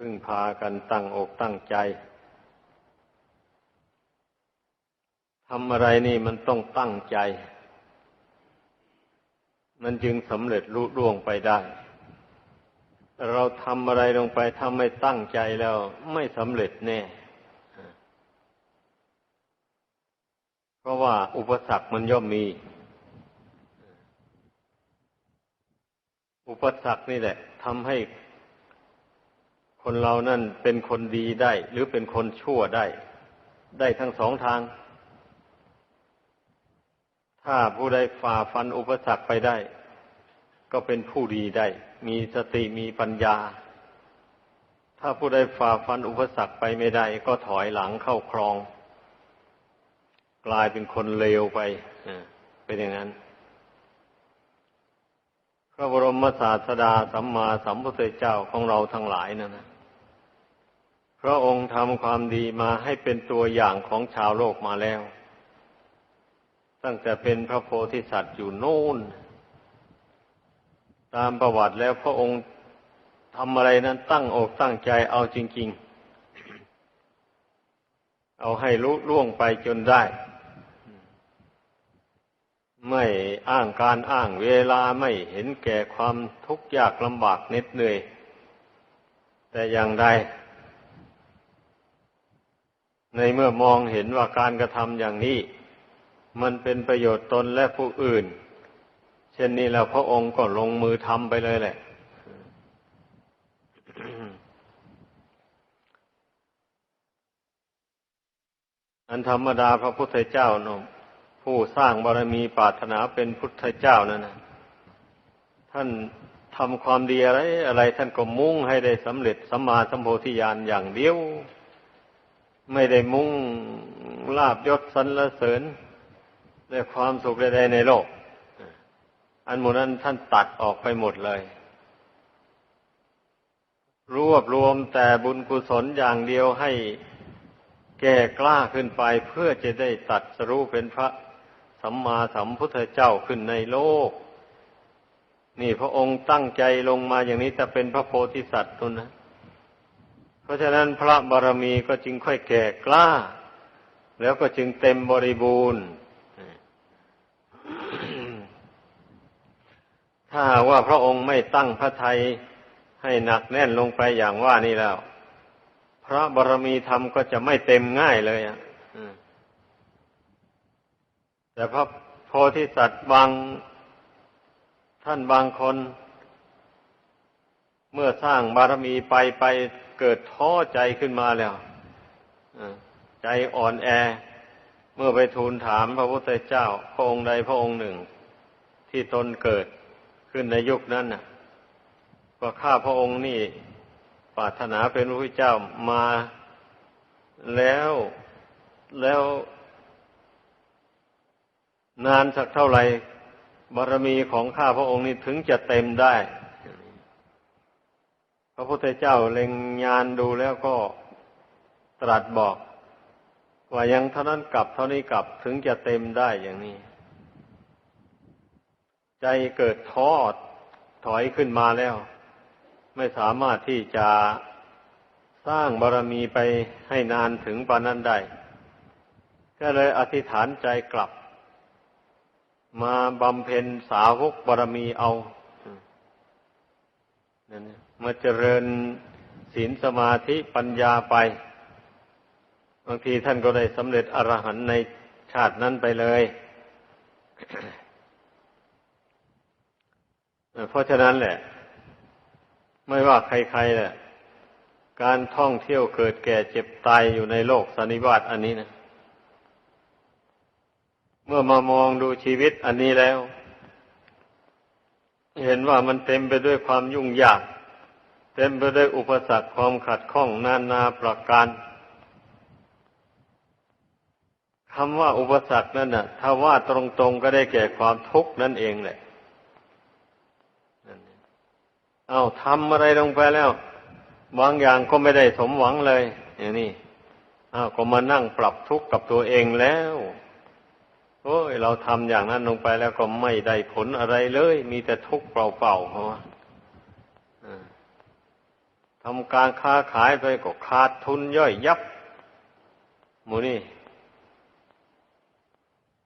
พึ่งพากันตั้งอกตั้งใจทำอะไรนี่มันต้องตั้งใจ มันจึงสำเร็จลุล่วงไปได้ เราทำอะไรลงไปถ้าไม่ตั้งใจแล้วไม่สำเร็จแน่ เพราะว่าอุปสรรคมันย่อมมี อุปสรรคนี่แหละทำให้ คนเรานั่นเป็นคนดีได้ หรือเป็นคนชั่วได้ ได้ทั้งสองทาง ถ้าผู้ใดฝ่าฟันอุปสรรคไปได้ ก็เป็นผู้ดีได้ มีสติมีปัญญา ถ้าผู้ใดฝ่าฟันอุปสรรคไปไม่ได้ ก็ถอยหลังเข้าครอง กลายเป็นคนเลวไปเป็นอย่างนั้นพระบรมศาสดาสัมมาสัมพุทธเจ้าของเราทั้งหลายนั่นนะ พระองค์ทำความดีมาให้เป็นตัวอย่างของชาวโลกมาแล้ว ตั้งแต่เป็นพระโพธิสัตว์อยู่โน่น ตามประวัติแล้วพระองค์ทำอะไรนั้นตั้งอกตั้งใจเอาจริง ๆ เอาให้ลุล่วงไปจนได้ ไม่อ้างการอ้างเวลาไม่เห็นแก่ความทุกข์ยากลำบากเหน็ดเหนื่อย แต่อย่างใด ในเมื่อมองเห็นว่าการกระทำอย่างนี้ มันเป็นประโยชน์ตนและผู้อื่น เช่นนี้แล้วพระองค์ก็ลงมือทำไปเลยแหละอันธรรมดาพระพุทธเจ้าเนาะผู้สร้างบารมีปรารถนาเป็นพุทธเจ้านั่นนะท่านทำความดีอะไร อะไร ท่านก็มุ่งให้ได้สำเร็จสัมมาสัมโพธิญาณอย่างเดียว ไม่ได้มุ่งลาบยศสรรเสริญและความสุขใดๆในโลก อันหมดนั้นท่านตัดออกไปหมดเลย รวบรวมแต่บุญกุศลอย่างเดียวให้แก่กล้าขึ้นไปเพื่อจะได้ตัดสรู้เป็นพระสัมมาสัมพุทธเจ้าขึ้นในโลก นี่พระองค์ตั้งใจลงมาอย่างนี้จะเป็นพระโพธิสัตว์ตุนนะ เพราะฉะนั้นพระบารมีก็จึงค่อยแก่กล้า แล้วก็จึงเต็มบริบูรณ์ ถ้าว่าพระองค์ไม่ตั้งพระทัยให้หนักแน่นลงไปอย่างว่านี่แล้ว พระบารมีธรรมก็จะไม่เต็มง่ายเลยอะแต่พระโพธิสัตว์บางท่านบางคน เมื่อสร้างบารมีไปไป เกิดท้อใจขึ้นมาแล้วใจอ่อนแอ เมื่อไปทูลถามพระพุทธเจ้า พระองค์ใดพระองค์หนึ่ง ที่ตนเกิดขึ้นในยุคนั้นน่ะก็ข้าพระองค์นี่ปรารถนาเป็นพระพุทธเจ้ามาแล้วแล้วนานสักเท่าไหร่บารมีของข้าพระองค์นี่ถึงจะเต็มได้ พระพุทธเจ้าเล็งญาณดูแล้วก็ตรัสบอก ว่ายังเท่านั้นกลับเท่านี้กลับถึงจะเต็มได้อย่างนี้ ใจเกิดท้อถอยขึ้นมาแล้ว ไม่สามารถที่จะสร้างบารรมีไปให้นานถึงปานนั้นได้ ก็เลยอธิษฐานใจกลับ มาบำเพ็ญสาวกบารรมีเอานั่น มาเจริญศีลสมาธิปัญญาไป บางทีท่านก็ได้สำเร็จอรหันในชาตินั้นไปเลย เพราะฉะนั้นแหละ ไม่ว่าใครๆแหละ การท่องเที่ยวเกิดแก่เจ็บตายอยู่ในโลกสันนิบาตอันนี้นะ เมื่อมามองดูชีวิตอันนี้แล้ว เห็นว่ามันเต็มไปด้วยความยุ่งยาก เต็มไปด้วยอุปสรรคความขัดข้องนานาประการคำว่าอุปสรรคนั่นน่ะ ถ้าว่าตรงๆก็ได้แก่ความทุกข์นั่นเองแหละเอาทำอะไรลงไปแล้ว บางอย่างก็ไม่ได้สมหวังเลย อย่างนี้อ้าวก็มานั่งปรับทุกข์กับตัวเองแล้วโอ้ยเราทำอย่างนั้นลงไปแล้วก็ไม่ได้ผลอะไรเลย มีแต่ทุกข์เปล่าๆเพราะว่า ทำการค้าขายไปก็ขาดทุนย่อยยับหมูนี่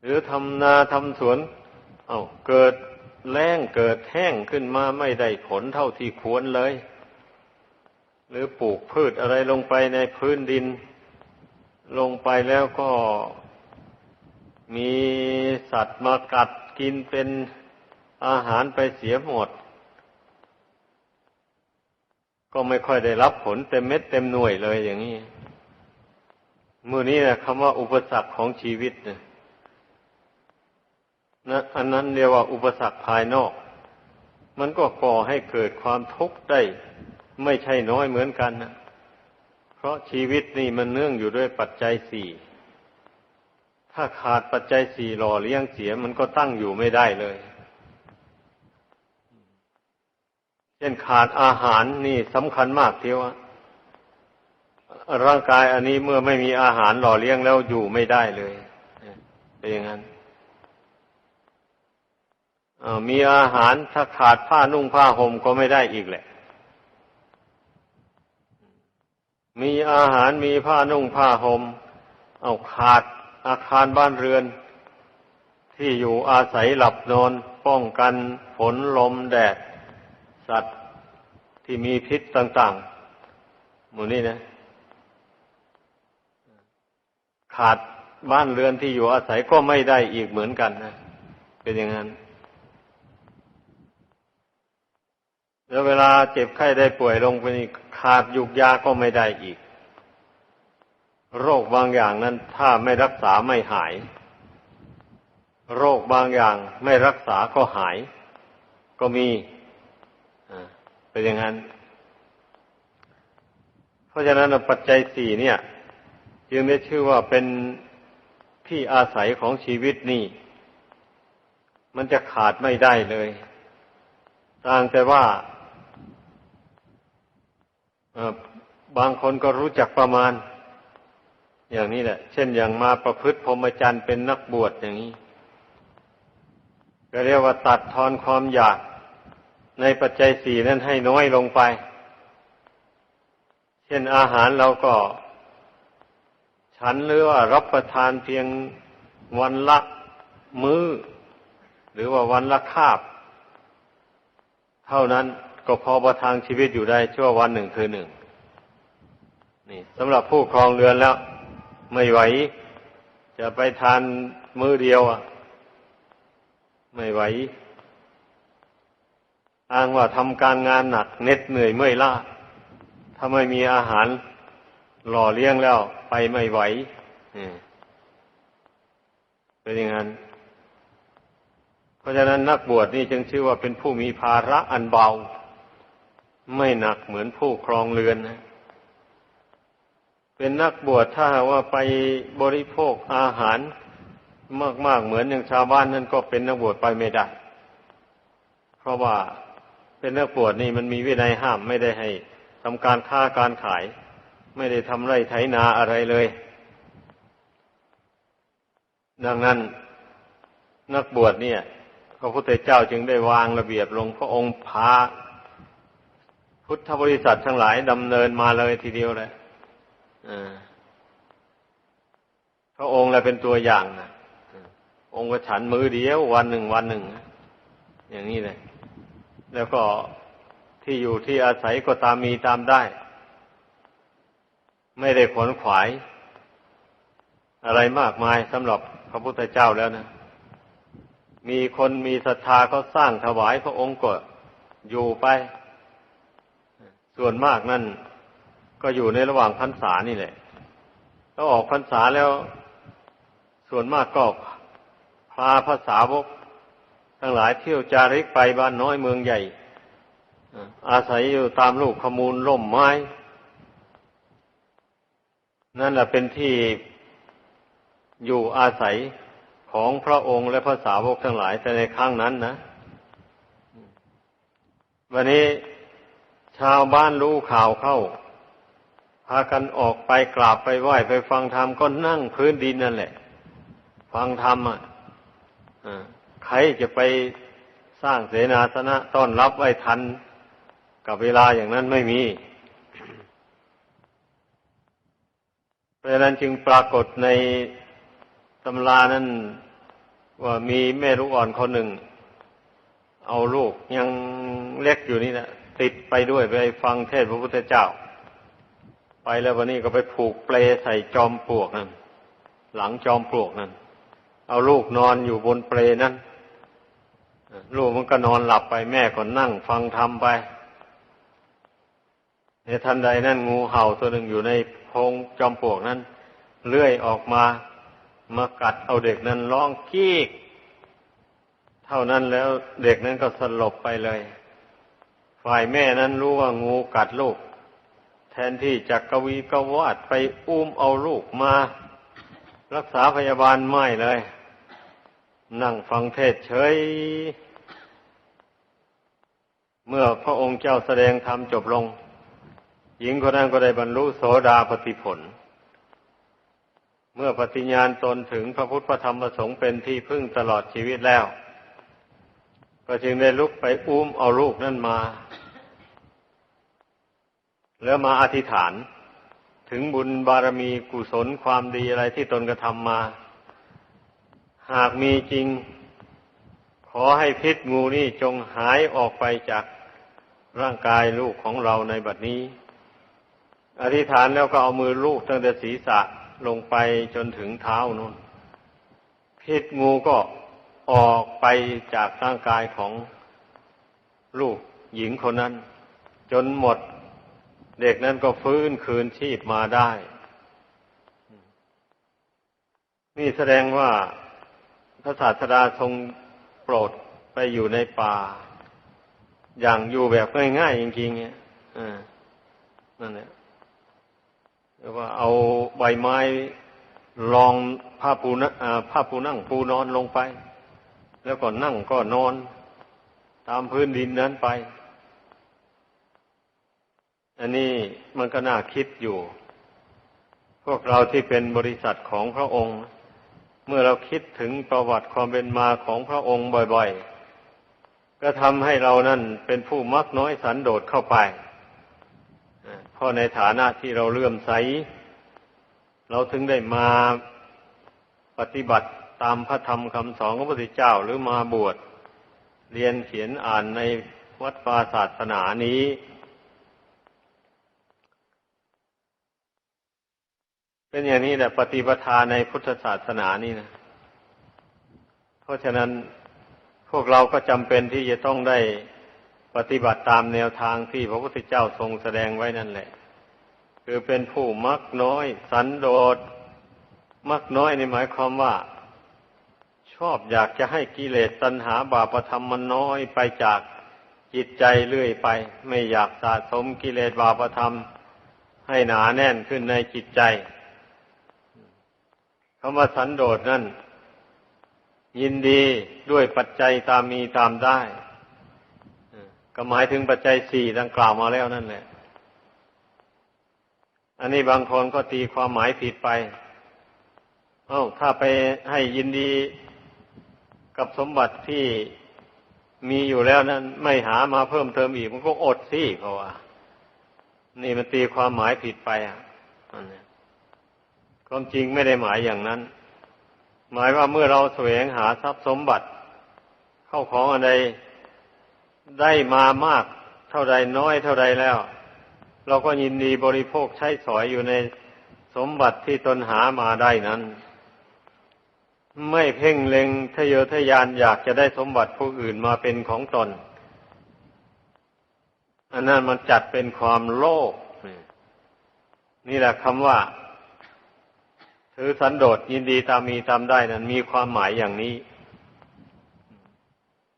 หรือทำนาทำสวน เอาเกิดแล้งเกิดแห้งขึ้นมาไม่ได้ผลเท่าที่ควรเลย หรือปลูกพืชอะไรลงไปในพื้นดิน ลงไปแล้วก็มีสัตว์มากัดกินเป็นอาหารไปเสียหมด ก็ไม่ค่อยได้รับผลเต็มเม็ดเต็มหน่วยเลยอย่างนี้มือนี้นะคำว่าอุปสรรคของชีวิตนะนะอันนั้นเรียกว่าอุปสรรคภายนอก มันก็ก่อให้เกิดความทุกข์ได้ ไม่ใช่น้อยเหมือนกันนะเพราะชีวิตนี่มันเนื่องอยู่ด้วยปัจจัยสี่ ถ้าขาดปัจจัยสี่หล่อเลี้ยงเสียมันก็ตั้งอยู่ไม่ได้เลย เช่นขาดอาหารนี่สำคัญมากเทียวร่างกายอันนี้เมื่อไม่มีอาหารหล่อเลี้ยงแล้วอยู่ไม่ได้เลยเป็นอย่างนั้นมีอาหารถ้าขาดผ้านุ่งผ้าห่มก็ไม่ได้อีกแหละ มีอาหารมีผ้านุ่งผ้าห่มเอาขาดอาคารบ้านเรือน ที่อยู่อาศัยหลับนอนป้องกันฝนลมแดด สัตว์ที่มีพิษต่างๆ หมู่นี้นะ ขาดบ้านเรือนที่อยู่อาศัยก็ไม่ได้อีกเหมือนกันนะเป็นอย่างนั้น แล้วเวลาเจ็บไข้ได้ป่วยลงไปนี่ขาดยุกยาก็ไม่ได้อีก โรคบางอย่างนั้น ถ้าไม่รักษาไม่หาย โรคบางอย่างไม่รักษาก็หาย ก็มี เป็นอย่างนั้น เพราะฉะนั้นปัจจัยสี่เนี่ยจึงได้ชื่อว่าเป็นที่อาศัยของชีวิตนี่ มันจะขาดไม่ได้เลย ต่างแต่ว่าบางคนก็รู้จักประมาณ อย่างนี้แหละ เช่นอย่างมาประพฤติพรหมจรรย์เป็นนักบวชอย่างนี้ ก็เรียกว่าตัดทอนความอยาก ในปัจจัยสี่นั้นให้น้อยลงไป เช่นอาหารเราก็ ฉันหรือว่ารับประทานเพียงวันละมือ้อ หรือว่าวันละคาบ เท่านั้นก็พอประทังชีวิตอยู่ได้ชั่ววันหนึ่งคือหนึ่งนี่สำหรับผู้ครองเรือนแล้ว ไม่ไหว จะไปทานมื้อเดียวอะ ไม่ไหว อ้างว่าทำการงานหนักเหน็ดเหนื่อยเมื่อยล้าถ้าไม่มีอาหารหล่อเลี้ยงแล้วไปไม่ไหวเป็นอย่างนั้น เพราะฉะนั้นนักบวชนี่จึงชื่อว่าเป็นผู้มีภาระอันเบา ไม่หนักเหมือนผู้ครองเรือนนะเป็นนักบวชถ้าว่าไปบริโภคอาหารมากๆเหมือนอย่างชาวบ้านนั่นก็เป็นนักบวชไปไม่ได้ เพราะว่า เป็นนักบวชนี่มันมีวินัยห้ามไม่ได้ให้ทำการค้าการขาย ไม่ได้ทำไรไถนาอะไรเลย ดังนั้นนักบวชเนี่ยพระพุทธเจ้าจึงได้วางระเบียบลงพระองค์พาพุทธบริษัททั้งหลายดำเนินมาเลยทีเดียวเลยพระองค์เลยเป็นตัวอย่างนะองค์ก็ฉันมือเดียว วันหนึ่งวันหนึ่ง อย่างนี้เลย แล้วก็ที่อยู่ที่อาศัยก็ตามมีตามได้ ไม่ได้ขนขวาย อะไรมากมายสำหรับพระพุทธเจ้าแล้วนะ มีคนมีศรัทธาเขาสร้างถวายพระองค์ก็อยู่ไป ส่วนมากนั่นก็อยู่ในระหว่างพรรษานี่แหละถ้าออกพรรษาแล้ว ส่วนมากก็พาภาษาวก ทั้งหลายเที่ยวจาริกไปบ้านน้อยเมืองใหญ่อาศัยอยู่ตามลูกขมูลล่มไม้ นั่นแหละเป็นที่อยู่อาศัยของพระองค์และภาษาวกทั้งหลายแต่ในครั้งนั้นนะวันนี้ชาวบ้านรู้ข่าวเข้า พากันออกไปกราบไปไหว้ไปฟังธรรมก็นั่งพื้นดินนั่นแหละ ฟังธรรมอะ ใครจะไปสร้างเสนาสนะต้อนรับไว้ทันกับเวลาอย่างนั้นไม่มีเพราะนั้นจึงปรากฏในตำรานั้นว่ามีแม่ลูกอ่อนคนหนึ่ง เอาลูกยังเล็กอยู่นี่นะติดไปด้วยไปฟังเทศพระพุทธเจ้า ไปแล้ววันนี้ก็ไปผูกเปลใส่จอมปลวกนั่นหลังจอมปลวกนั่นเอาลูกนอนอยู่บนเปลนั่น ลูกมันก็นอนหลับไปแม่ก็นั่งฟังธรรมไปในทันใดนั้นงูเห่าตัวหนึ่งอยู่ในโพงจอมปลวกนั้น เลื่อยออกมามากัดเอาเด็กนั้นร้องกี้เท่านั้นแล้วเด็กนั้นก็สลบไปเลย ฝ่ายแม่นั้นรู้ว่างูกัดลูก แทนที่จะกวีกวาดไปอุ้มเอาลูกมา รักษาพยาบาลไม่เลย นั่งฟังเทศเฉย เมื่อพระองค์เจ้าแสดงธรรมจบลง หญิงคนนั้นก็ได้บรรลุโสดาปติผล เมื่อปฏิญญาณตนถึงพระพุทธพระธรรมพระสงฆ์เป็นที่พึ่งตลอดชีวิตแล้ว ก็จึงได้ลุกไปอุ้มเอาลูกนั่นมา แล้วมาอธิษฐานถึงบุญบารมีกุศลความดีอะไรที่ตนกระทำมา หากมีจริง ขอให้พิษงูนี่จงหายออกไปจากร่างกายลูกของเราในบัดนี้ อธิษฐานแล้วก็เอามือลูกตั้งแต่ศีรษะลงไปจนถึงเท้านู่น พิษงูก็ออกไปจากร่างกายของลูกหญิงคนนั้น จนหมด เด็กนั้นก็ฟื้นคืนชีพมาได้ นี่แสดงว่า พระศาสดาทรงโปรดไปอยู่ในป่า อย่างอยู่แบบง่ายๆจริงๆเนี่ยนั่นแหละหรือว่าเอาใบไม้รองผ้าปูนผ้าปูนั่งปูนอนลงไป แล้วก็นั่งก็นอน ตามพื้นดินนั้นไป อันนี้มันก็น่าคิดอยู่ พวกเราที่เป็นบริษัทของพระองค์ มื่อเราคิดถึงประวัติความเป็นมาของพระองค์บ่อยๆ ก็ทำให้เรานั่นเป็นผู้มักน้อยสันโดษเข้าไปเพราะในฐานะที่เราเลื่อมใส เราถึงได้มาปฏิบัติตามพระธรรมคำสอนของพระพุทธเจ้าหรือมาบวช เรียนเขียนอ่านในวัดปาศาสนานี้ เป็นอย่างนี้แหละปฏิปทาในพุทธศาสนานี่นะ เพราะฉะนั้นพวกเราก็จำเป็นที่จะต้องได้ปฏิบัติตามแนวทางที่พระพุทธเจ้าทรงแสดงไว้นั่นแหละ คือเป็นผู้มักน้อย สันโดษมักน้อยในหมายความว่า ชอบอยากจะให้กิเลสตัณหาบาปธรรมมันน้อยไปจากจิตใจเรื่อยไป ไม่อยากสะสมกิเลสบาปธรรม ให้หนาแน่นขึ้นในจิตใจ คำว่าสันโดษนั่น ยินดีด้วยปัจจัยตามมีตามได้ก็หมายถึงปัจจัยสี่ดังกล่าวมาแล้วนั่นแหละ อันนี้บางคนก็ตีความหมายผิดไป เอ้า ถ้าไปให้ยินดีกับสมบัติที่มีอยู่แล้วนั้น ไม่หามาเพิ่มเติมอีกมันก็อดสิเพราะว่า นี่มันตีความหมายผิดไปอะอันนี้ ความจริงไม่ได้หมายอย่างนั้น หมายว่าเมื่อเราแสวงหาทรัพย์สมบัติ เข้าของอะไรได้มามากเท่าใดน้อยเท่าใดแล้ว เราก็ยินดีบริโภคใช้สอยอยู่ในสมบัติที่ตนหามาได้นั้น ไม่เพ่งเล็งทะเยอทะยานอยากจะได้สมบัติผู้อื่นมาเป็นของตน อันนั้นมันจัดเป็นความโลภนี่แหละคำว่า ถือสันโดษยินดีตามมีตามได้นั้นมีความหมายอย่างนี้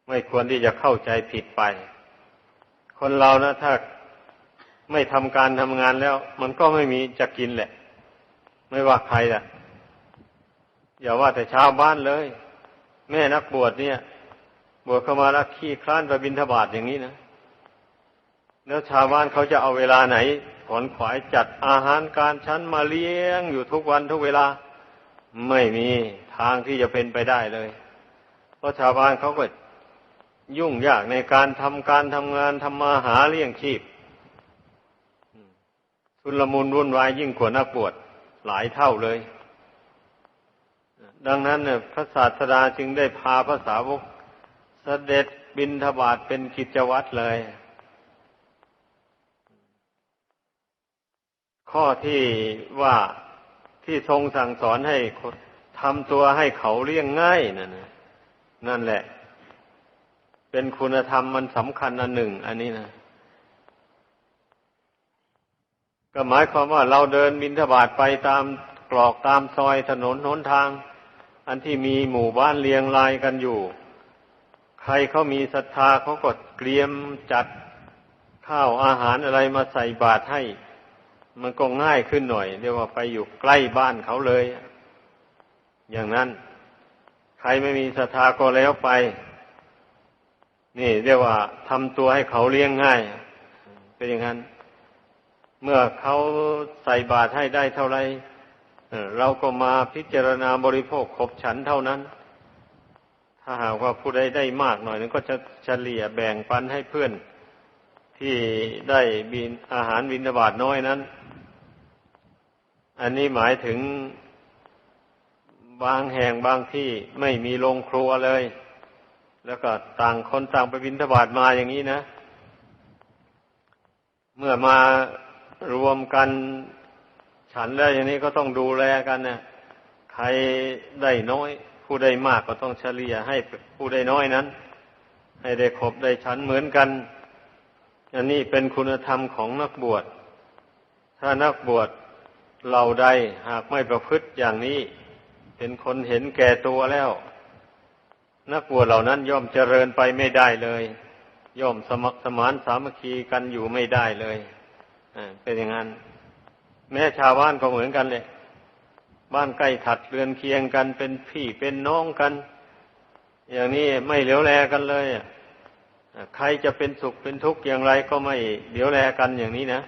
ไม่ควรที่จะเข้าใจผิดไป คนเรานะถ้าไม่ทำการทำงานแล้ว มันก็ไม่มีจะกินแหละ ไม่ว่าใครอะ อย่าว่าแต่ชาวบ้านเลย แม่นักบวชเนี่ย บวชเข้ามาแล้วขี้คลานไปบินทบาทอย่างนี้นะ แล้วชาวบ้านเขาจะเอาเวลาไหน ขอนขวายจัดอาหารการชั้นมาเลี้ยงอยู่ทุกวันทุกเวลา ไม่มีทางที่จะเป็นไปได้เลย เพราะชาวบ้านเขาก็ยุ่งยากในการทำการทำงานทำมาหาเลี้ยงชีพทุนละมุนวุ่นวายยิ่งกว่านักบวชหลายเท่าเลย ดังนั้นเนี่ยพระศาสดาจึงได้พาพระสาวกเสด็จบินทบาทเป็นกิจวัตรเลย ข้อที่ว่าที่ทรงสั่งสอนให้ทำตัวให้เขาเลี้ยงง่ายนั่นนะนั่นแหละ เป็นคุณธรรมมันสำคัญอันหนึ่ง อันนี้นะก็หมายความว่าเราเดินบินทบาทไปตามกรอกตามซอยถนนหนทาง อันที่มีหมู่บ้านเรียงรายกันอยู่ ใครเขามีศรัทธาเขาก็เตรียมจัดข้าวอาหารอะไรมาใส่บาตรให้ มันก็ง่ายขึ้นหน่อย เรียกว่าไปอยู่ใกล้บ้านเขาเลย อย่างนั้น ใครไม่มีศรัทธาก็แล้วไป นี่เรียกว่าทำตัวให้เขาเลี้ยงง่าย เป็นอย่างนั้น เมื่อเขาใส่บาตรให้ได้เท่าไรเราก็มาพิจารณาบริโภคขบฉันเท่านั้น ถ้าหากว่าผู้ใดได้มากหน่อยนึงก็จะเฉลี่ยแบ่งปันให้เพื่อนที่ได้บินอาหารบินบาตน้อยนั้น อันนี้หมายถึงบางแห่งบางที่ไม่มีโรงครัวเลย แล้วก็ต่างคนต่างไปบินทบาทมาอย่างนี้นะ เมื่อมารวมกันฉันได้อย่างนี้ก็ต้องดูแลกันนะใครได้น้อย ผู้ได้มากก็ต้องเฉลี่ยให้ผู้ได้น้อยนั้น ให้ได้ครบได้ฉันเหมือนกัน อันนี้เป็นคุณธรรมของนักบวช ถ้านักบวช เราใดหากไม่ประพฤติอย่างนี้ เป็นคนเห็นแก่ตัวแล้ว นักบวชเหล่านั้นย่อมเจริญไปไม่ได้เลย ย่อมสมัครสมานสามัคคีกันอยู่ไม่ได้เลยเป็นอย่างนั้น แม้ชาวบ้านก็เหมือนกันเลยบ้านใกล้ถัดเรือนเคียงกันเป็นพี่เป็นน้องกัน อย่างนี้ไม่เหลียวแลกันเลยใครจะเป็นสุขเป็นทุกข์อย่างไรก็ไม่เหลียวแลกันอย่างนี้นะ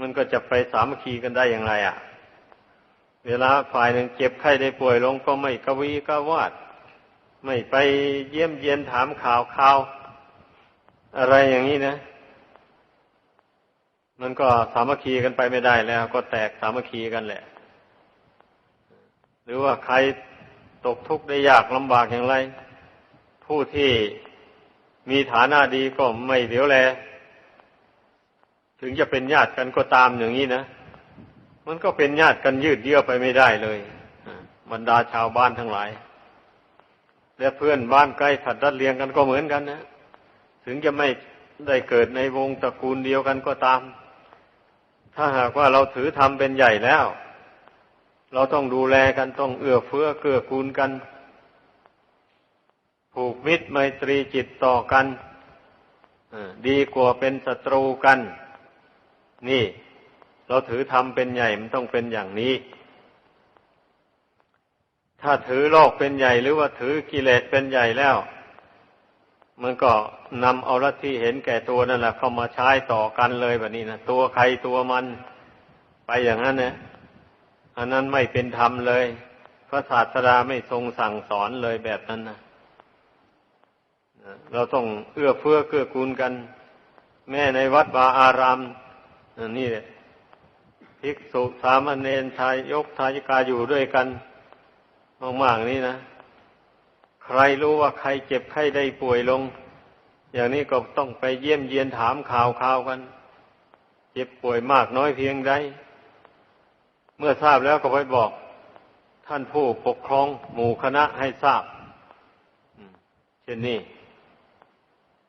มันก็จะไปสามัคคีกันได้อย่างไรอะ่ะ เวลาฝ่ายหนึ่งเจ็บไข้ได้ป่วยลงก็ไม่กวีกวาด ไม่ไปเยี่ยมเยียนถามข่าวข่าว อะไรอย่างนี้นะ มันก็สามัคคีกันไปไม่ได้แล้ว ก็แตกสามัคคีกันแหละ หรือว่าใครตกทุกข์ได้ยากลำบากอย่างไร ผู้ที่มีฐานะดีก็ไม่เดียวแล ถึงจะเป็นญาติกันก็ตามอย่างนี้นะ มันก็เป็นญาติกันยืดเยื้อไปไม่ได้เลยบรรดาชาวบ้านทั้งหลาย และเพื่อนบ้านใกล้ถัดดัดเลียงกันก็เหมือนกันนะถึงจะไม่ได้เกิดในวงตระกูลเดียวกันก็ตาม ถ้าหากว่าเราถือธรรมเป็นใหญ่แล้ว เราต้องดูแลกันต้องเอื้อเฟื้อเกื้อกูลกัน ผูกมิตรไมตรีจิตต่อกันดีกว่าเป็นศัตรูกัน นี่ เราถือธรรมเป็นใหญ่มันต้องเป็นอย่างนี้ ถ้าถือโลกเป็นใหญ่หรือว่าถือกิเลสเป็นใหญ่แล้ว มันก็นำเอาลัทธิเห็นแก่ตัวนั่นแหละเข้ามาใช้ต่อกันเลยแบบนี้นะตัวใครตัวมันไปอย่างนั้นนะอันนั้นไม่เป็นธรรมเลย พระศาสดาไม่ทรงสั่งสอนเลยแบบนั้นนะเราต้องเอื้อเฟื้อเกื้อกูลกัน แม่ในวัดวาอาราม นี่แหละภิกษุสามเณรทายกทายิกาอยู่ด้วยกันมากๆนี่นะ ใครรู้ว่าใครเจ็บไข้ได้ป่วยลง อย่างนี้ก็ต้องไปเยี่ยมเยียนถามข่าวข่าวกัน เจ็บป่วยมากน้อยเพียงใดเมื่อทราบแล้วก็ไปบอก ท่านผู้ปกครองหมู่คณะให้ทราบเช่นนี้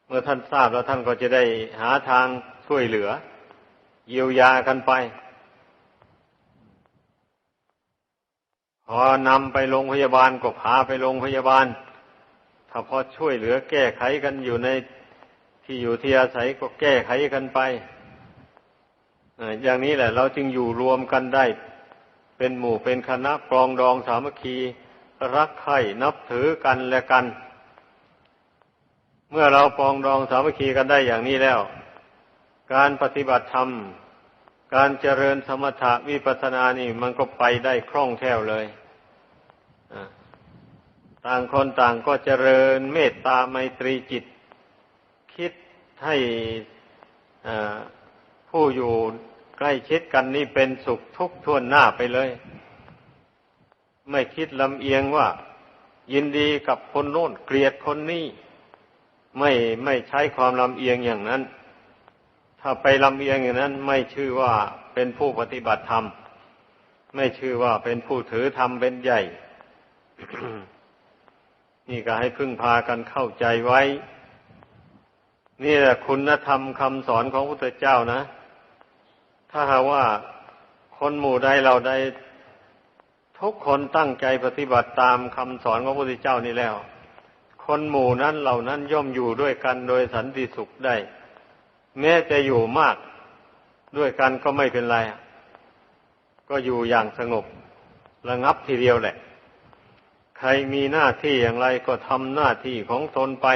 เมื่อท่านทราบแล้วท่านก็จะได้หาทางช่วยเหลือ เยียวยากันไป พอนำไปโรงพยาบาลก็พาไปโรงพยาบาล ถ้าพอช่วยเหลือแก้ไขกันอยู่ในที่อยู่ที่อาศัยก็แก้ไขกันไปอย่างนี้แหละ เราจึงอยู่รวมกันได้ เป็นหมู่เป็นคณะปรองดองสามัคคี รักใคร่นับถือกันและกัน เมื่อเราปรองดองสามัคคีกันได้อย่างนี้แล้ว การปฏิบัติธรรม การเจริญสมถะวิปัสสนานี่มันก็ไปได้คล่องแคล่วเลยต่างคนต่างก็เจริญเมตตาไมตรีจิต คิดให้ผู้อยู่ใกล้ชิดกันนี่เป็นสุขทุกข์ทวนหน้าไปเลย ไม่คิดลำเอียงว่า ยินดีกับคนโน้นเกลียดคนนี้ไม่ไม่ใช้ความลำเอียงอย่างนั้น ถ้าไปลำเอียงอย่างนั้น ไม่ชื่อว่าเป็นผู้ปฏิบัติธรรม ไม่ชื่อว่าเป็นผู้ถือธรรมเป็นใหญ่ นี่ก็ให้พึ่งพากันเข้าใจไว้ นี่แหละคุณธรรมคำสอนของพระพุทธเจ้านะ ถ้าหาว่าคนหมู่ใดเราใดทุกคนตั้งใจปฏิบัติตามคำสอนของพระพุทธเจ้านี่แล้ว คนหมู่นั้นเหล่านั้นย่อมอยู่ด้วยกันโดยสันติสุขได้ แม้จะอยู่มากด้วยกันก็ไม่เป็นไรก็อยู่อย่างสงบระงับทีเดียวแหละ ใครมีหน้าที่อย่างไรก็ทำหน้าที่ของตนไป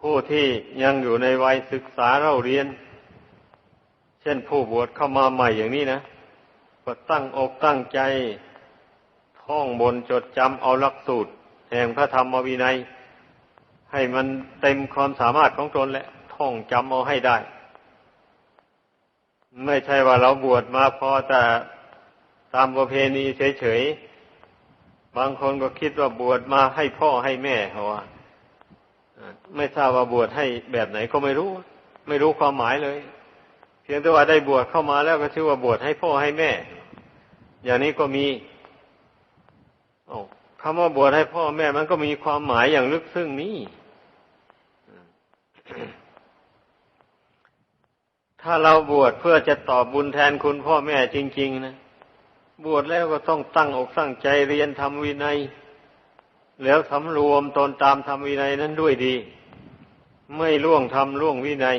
ผู้ที่ยังอยู่ในวัยศึกษาเราเรียน เช่นผู้บวชเข้ามาใหม่อย่างนี้นะก็ตั้งอกตั้งใจ ท่องบนจดจำเอาหลักสูตร แห่งพระธรรมวินัย ให้มันเต็มความสามารถของตนแหละ ท่องจำเอาให้ได้ ไม่ใช่ว่าเราบวชมาพอแต่ตามประเพณีเฉยๆ บางคนก็คิดว่าบวชมาให้พ่อให้แม่เขาว่าไม่ทราบว่าบวชให้แบบไหนก็ไม่รู้ ไม่รู้ความหมายเลย เพียงแต่ว่าได้บวชเข้ามาแล้วก็ชื่อว่าบวชให้พ่อให้แม่ อย่างนี้ก็มีคำว่าบวชให้พ่อแม่มันก็มีความหมายอย่างลึกซึ้งนี้ ถ้าเราบวชเพื่อจะตอบบุญแทนคุณพ่อแม่จริง ๆ นะ บวชแล้วก็ต้องตั้งอกตั้งใจเรียนทำวินัย แล้วสำรวมตนตามทำวินัยนั้นด้วยดี ไม่ล่วงทำล่วงวินัย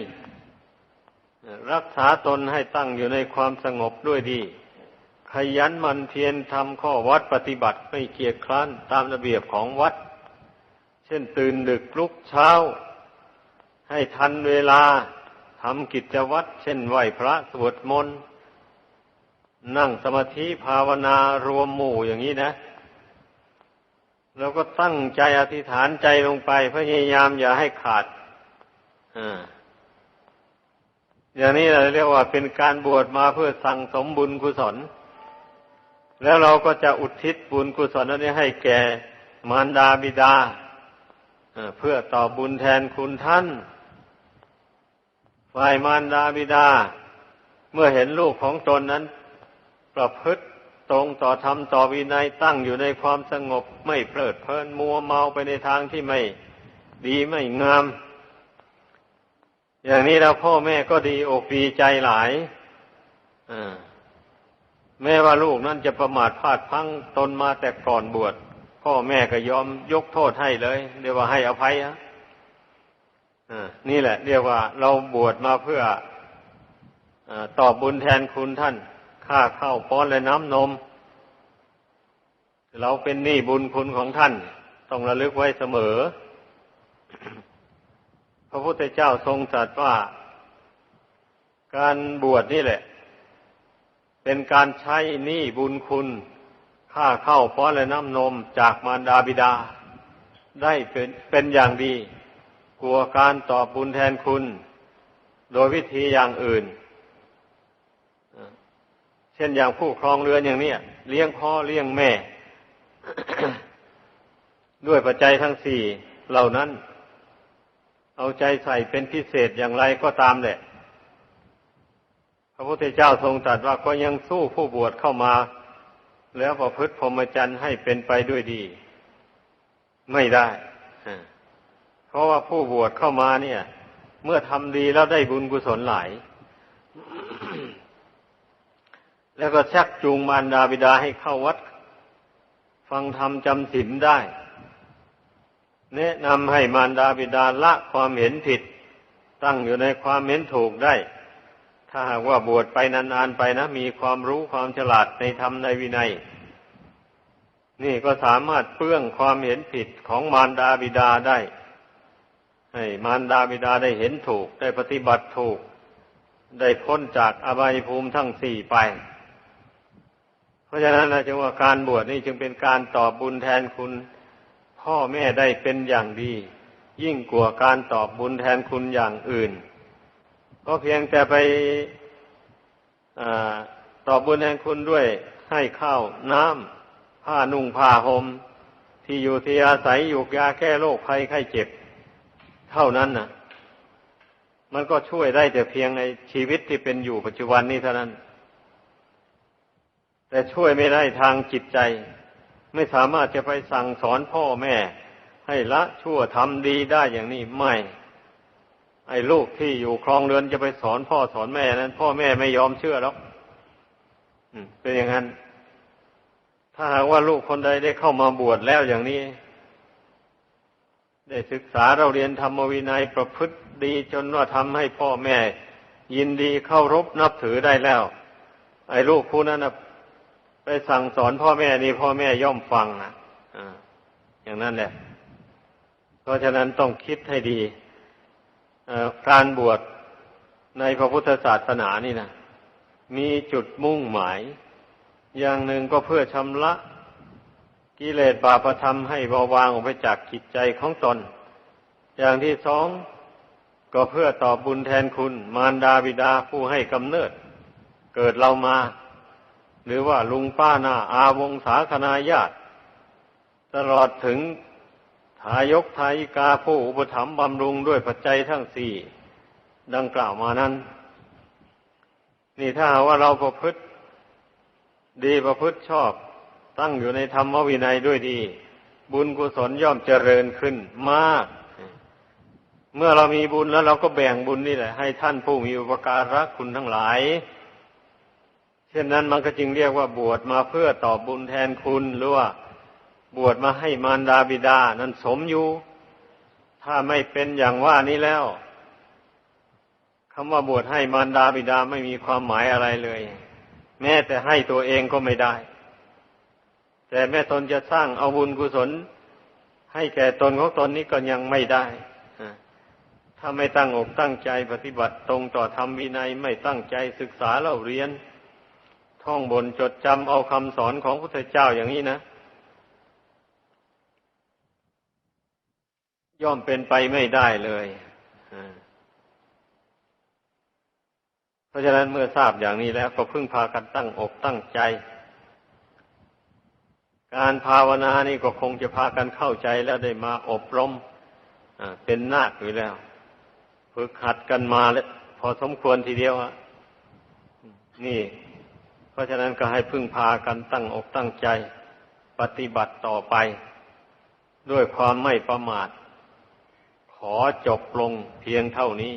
รักษาตนให้ตั้งอยู่ในความสงบด้วยดี ขยันมันเพียรทำข้อวัดปฏิบัติไม่เกียจคร้านตามระเบียบของวัด เช่นตื่นดึกลุกเช้า ให้ทันเวลาำกิจวัตรเช่นไหวพระสวดมนต์นั่งสมาธิภาวนารวมหมู่อย่างนี้นะแล้วก็ตั้งใจอธิษฐานใจลงไป พยายามอย่าให้ขาดอย่างนี้เราเรียกว่าเป็นการบวชมาเพื่อสั่งสมบุญกุศล แล้วเราก็จะอุทิศบุญกุศลนั้ให้แก่มารดาบิดาเพื่อตอบบุญแทนคุณท่าน ฝ่ายมารดาบิดา เมื่อเห็นลูกของตนนั้น ประพฤติตรงต่อธรรมต่อวินัยตั้งอยู่ในความสงบไม่เพลิดเพลินมัวเมาไปในทางที่ไม่ดีไม่งาม อย่างนี้แล้วพ่อแม่ก็ดีอกดีใจหลายแม้ว่าลูกนั้นจะประมาทพลาดพังตนมาแต่ก่อนบวชพ่อแม่ก็ยอมยกโทษให้เลย เรียกว่าให้อภัยอะ นี่แหละ เรียกว่าเราบวชมาเพื่ออตอบบุญแทนคุณท่านค่าข้าวป้อนและน้ำนม เราเป็นหนี้บุญคุณของท่าน ต้องระลึกไว้เสมอ พระพุทธเจ้าทรงตรัสว่า การบวชนี่แหละ เป็นการใช้หนี้บุญคุณค่าข้าวป้อนและน้ำนมจากมารดาบิดา ได้เป็นเป็นอย่างดี กลัวการตอบบุญแทนคุณ โดยวิธีอย่างอื่น เช่นอย่างผู้ครองเรือนอย่างนี้เลี้ยงพ่อเลี้ยงแม่ ด้วยปัจจัยทั้งสี่เหล่านั้น เอาใจใส่เป็นพิเศษอย่างไรก็ตามแหละพระพุทธเจ้าทรงตรัสว่าก็ยังสู้ผู้บวชเข้ามา แล้วประพฤติพรหมจรรย์ให้เป็นไปด้วยดี ไม่ได้ เพราะว่าผู้บวชเข้ามาเนี่ย เมื่อทำดีแล้วได้บุญกุศลหลาย แล้วก็ชักจูงมารดาบิดาให้เข้าวัด ฟังธรรมจำศีลได้ แนะนำให้มารดาบิดาละความเห็นผิด ตั้งอยู่ในความเห็นถูกได้ ถ้าหากว่าบวชไปนานๆไปนะ มีความรู้ความฉลาดในธรรมในวินัยนี่ก็สามารถเปื้องความเห็นผิดของมารดาบิดาได้ ให้มารดาบิดาได้เห็นถูก ได้ปฏิบัติถูก ได้พ้นจากอบายภูมิทั้งสี่ไป เพราะฉะนั้นเราจึงว่าการบวชนี่จึงเป็นการตอบบุญแทนคุณ พ่อแม่ได้เป็นอย่างดี ยิ่งกว่าการตอบบุญแทนคุณอย่างอื่น ก็เพียงแต่ไปอตอบบุญแทนคุณด้วยให้ข้าวน้ำผ้านุ่งผ้าหม่มที่อยู่ที่อาศัยอยู่ยาแก้โรคภัยไข้เจ็บ เท่านั้นนะมันก็ช่วยได้แต่เพียงในชีวิตที่เป็นอยู่ปัจจุบันนี้เท่านั้น แต่ช่วยไม่ได้ทางจิตใจ ไม่สามารถจะไปสั่งสอนพ่อแม่ ให้ละชั่วทำดีได้อย่างนี้ไม่ ไอ้ลูกที่อยู่ครองเรือนจะไปสอนพ่อสอนแม่นั้น พ่อแม่ไม่ยอมเชื่อหรอกเป็นอย่างนั้น ถ้าหากว่าลูกคนใดได้เข้ามาบวชแล้วอย่างนี้ ได้ศึกษาเราเรียนธรรมวินัยประพฤติดีจนว่าทำให้พ่อแม่ ยินดีเข้ารบนับถือได้แล้ว ไอ้ลูกผู้นั้นนะไปสั่งสอนพ่อแม่นี่พ่อแม่ย่อมฟังนะอ่าอย่างนั้นแหละ เพราะฉะนั้นต้องคิดให้ดีการบวชในพระพุทธศาสนานี่นะมีจุดมุ่งหมาย อย่างหนึ่งก็เพื่อชำระ กิเลสบาปธรรมให้เบาบางออกไปจากจิตใจของตน อย่างที่สองก็เพื่อตอบบุญแทนคุณ มารดาบิดาผู้ให้กำเนิด เกิดเรามา หรือว่าลุงป้าหน้าอาวงศาคณาญาติ ตลอดถึงทายกทายิกาผู้อุปถัมภ์บำรุงด้วยปัจจัยทั้งสี่ ดังกล่าวมานั้น นี่ถ้าว่าเราประพฤติดีประพฤติชอบ ตั้งอยู่ในธรรมวินัยด้วยดี บุญกุศลย่อมเจริญขึ้นมาก เมื่อเรามีบุญแล้วเราก็แบ่งบุญนี่แหละ ให้ท่านผู้มีอุปการะคุณทั้งหลาย เช่นนั้นมันก็จึงเรียกว่าบวชมาเพื่อตอบบุญแทนคุณหรือว่าบวชมาให้มารดาบิดา นั้นสมอยู่ ถ้าไม่เป็นอย่างว่านี้แล้วคำว่าบวชให้มารดาบิดาไม่มีความหมายอะไรเลย แม้แต่ให้ตัวเองก็ไม่ได้ แต่แม่ตนจะสร้างเอาบุญกุศล ให้แก่ตนของตนนี้ก็ยังไม่ได้ถ้าไม่ตั้งอกตั้งใจปฏิบัติตรงต่อธรรมวินัยไม่ตั้งใจศึกษาเล่าเรียน ท่องบนจดจำเอาคำสอนของพระพุทธเจ้าอย่างนี้นะ ย่อมเป็นไปไม่ได้เลยเพราะฉะนั้นเมื่อทราบอย่างนี้แล้วก็พึ่งพากันตั้งอกตั้งใจ การภาวนานี่ก็คงจะพากันเข้าใจแล้วได้มาอบรมเป็นนาคอยู่แล้วฝึกหัดกันมาแล้วพอสมควรทีเดียวอะนี่ เพราะฉะนั้นก็ให้พึ่งพากันตั้งอกตั้งใจ ปฏิบัติต่อไป ด้วยความไม่ประมาท ขอจบลงเพียงเท่านี้